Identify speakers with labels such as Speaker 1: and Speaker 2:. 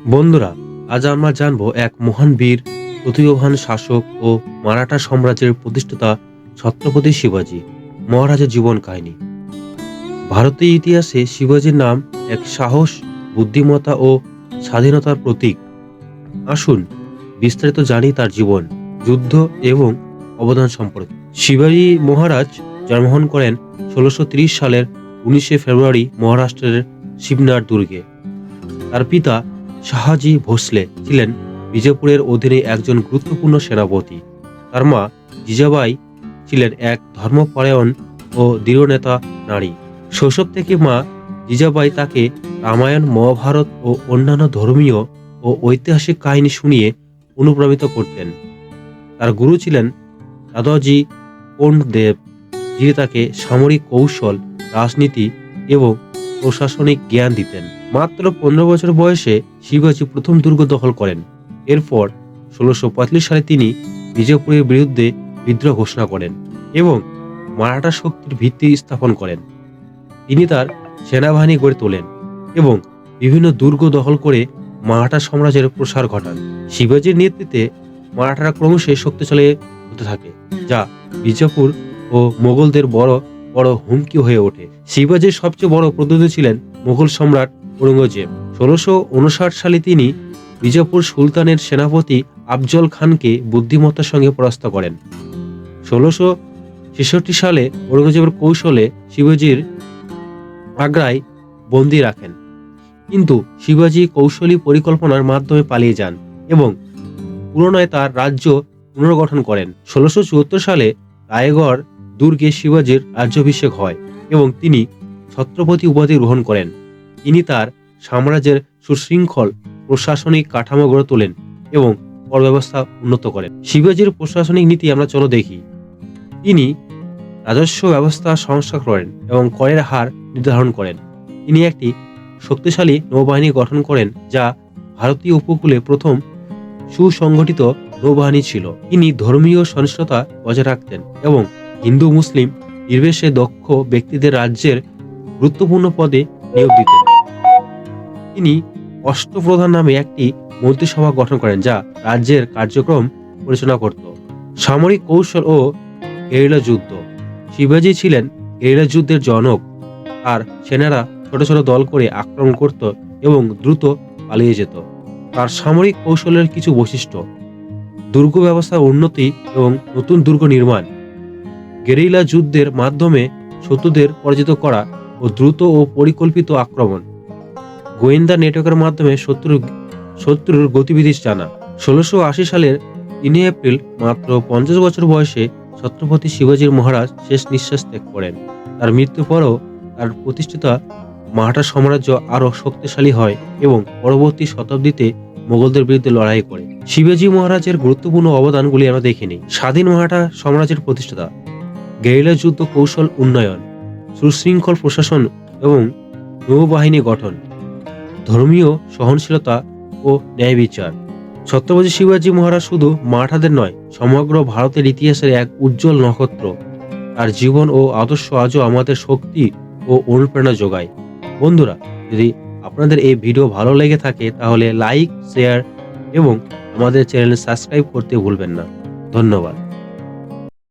Speaker 1: বন্ধুরা, আজ আমরা জানব এক মহান বীর প্রতিভাবান শাসক ও মারাঠা সাম্রাজ্যের প্রতিষ্ঠাতা ছত্রপতি শিবাজী, মহারাজের জীবন কাহিনী। ভারতীয় ইতিহাসে শিবাজীর নাম এক সাহস, বুদ্ধিমত্তা ও স্বাধীনতার প্রতীক। আসুন বিস্তারিত জানি তার জীবন, যুদ্ধ এবং অবদান সম্পর্কে। শিবাজী মহারাজ জন্মগ্রহণ করেন ষোলোশো সালের উনিশে ফেব্রুয়ারি মহারাষ্ট্রের শিবনাথ দুর্গে। তার পিতা শাহাজি ভোসলে ছিলেন বিজয়পুরের অধীনে একজন গুরুত্বপূর্ণ সেনাপতি। তার মা জিজাবাই ছিলেন এক ধর্মপরায়ণ ও দৃঢ় নেতা নারী। শৈশব থেকে মা জিজাবাই তাকে রামায়ণ, মহাভারত ও অন্যান্য ধর্মীয় ও ঐতিহাসিক কাহিনী শুনিয়ে অনুপ্রাণিত করতেন। তার গুরু ছিলেন দাদাজি দেব যিনি তাকে সামরিক কৌশল, রাজনীতি এবং প্রশাসনিক জ্ঞান দিতেন। মাত্র পনেরো বছর বয়সে শিবাজী প্রথম দুর্গ দখল করেন। এরপর ষোলোশো সালে তিনি বিজয়পুরের বিরুদ্ধে বিদ্রোহ ঘোষণা করেন এবং মারাঠা শক্তির ভিত্তি স্থাপন করেন। তিনি তার সেনাবাহিনী গড়ে তোলেন এবং বিভিন্ন দুর্গ দখল করে মারাঠা সাম্রাজ্যের প্রসার ঘটান। শিবাজীর নেতৃত্বে মারাঠারা ক্রমশই শক্তিশালী হতে থাকে, যা বিজাপুর ও মোগলদের বড় বড় হুমকি হয়ে ওঠে। শিবাজীর সবচেয়ে বড় প্রতিদ্বন্দ্বী ছিলেন মুঘল সম্রাট ঔরঙ্গজেব। ষোলোশো উনষাট সালে তিনি বিজাপুর সুলতানের সেনাপতি আফজল খানকে বুদ্ধিমত্তার সঙ্গে পরাস্ত করেন। ষোলোশো ছেষট্টি সালে ঔরঙ্গজেবের কৌশলে শিবাজীর আগ্রায় বন্দি রাখেন। কিন্তু শিবাজী কৌশলী পরিকল্পনার মাধ্যমে পালিয়ে যান এবং পুরনায় তার রাজ্য পুনর্গঠন করেন। ষোলোশো সালে রায়গড় দুর্গে শিবাজীর রাজ্যাভিষেক হয় এবং তিনি ছত্রপতি উপাধি গ্রহণ করেন। তিনি তার সাম্রাজ্যের সুশৃঙ্খল প্রশাসনিক কাঠামো গড়ে তোলেন এবং ব্যবস্থা উন্নত করেন। শিবাজীর প্রশাসনিক নীতি আমরা চলো দেখি। তিনি রাজস্ব ব্যবস্থা সংস্কার করেন এবং করের হার নির্ধারণ করেন। তিনি একটি শক্তিশালী নৌবাহিনী গঠন করেন যা ভারতীয় উপকূলে প্রথম সুসংগঠিত নৌবাহিনী ছিল। তিনি ধর্মীয় সহিষ্ণুতা বজায় রাখতেন এবং হিন্দু, মুসলিম নির্বিশেষে দক্ষ ব্যক্তিদের রাজ্যের গুরুত্বপূর্ণ পদে নিয়োগ দিতেন। তিনি অষ্টপ্রধান নামে একটি মন্ত্রিসভা গঠন করেন, যা রাজ্যের কার্যক্রম পরিচালনা করত। সামরিক কৌশল ও গেরিলা যুদ্ধ। শিবাজি ছিলেন গেরিলা যুদ্ধের জনক, আর সেনারা ছোট ছোট দল করে আক্রমণ করত এবং দ্রুত পালিয়ে যেত। তার সামরিক কৌশলের কিছু বৈশিষ্ট্য, দুর্গ ব্যবস্থার উন্নতি এবং নতুন দুর্গ নির্মাণ। গেরিলা যুদ্ধের মাধ্যমে শত্রুদের পরাজিত করা ও দ্রুত ও পরিকল্পিত আক্রমণ। গোয়েন্দা নেটওয়ার্কের মাধ্যমে শত্রুর শত্রুর গতিবিধি জানা। ষোলোশো আশি সালের তিনই এপ্রিল মাত্র পঞ্চাশ বছর বয়সে ছত্রপতি শিবাজীর মহারাজ শেষ নিঃশ্বাস ত্যাগ করেন। তার মৃত্যুর পরও তার প্রতিষ্ঠিত মারাঠা সাম্রাজ্য আরও শক্তিশালী হয় এবং পরবর্তী শতাব্দীতে মোগলদের বিরুদ্ধে লড়াই করে। শিবাজী মহারাজের গুরুত্বপূর্ণ অবদানগুলি আমরা দেখিনি। স্বাধীন মারাঠা সাম্রাজ্যের প্রতিষ্ঠাতা গেরিলা যুদ্ধ কৌশল উন্নয়ন, সুশৃঙ্খল প্রশাসন এবং নৌবাহিনী গঠন, ধর্মীয় সহনশীলতা ও ন্যায় বিচার। ছত্রপতি শিবাজী মহারাজ শুধু মারাঠাদের নয়, সমগ্র ভারতের ইতিহাসের এক উজ্জ্বল নক্ষত্র। তার জীবন ও আদর্শ আজও আমাদের শক্তি ও অনুপ্রেরণা যোগায়। বন্ধুরা, যদি আপনাদের এই ভিডিও ভালো লেগে থাকে, তাহলে লাইক, শেয়ার এবং আমাদের চ্যানেল সাবস্ক্রাইব করতে ভুলবেন না। ধন্যবাদ।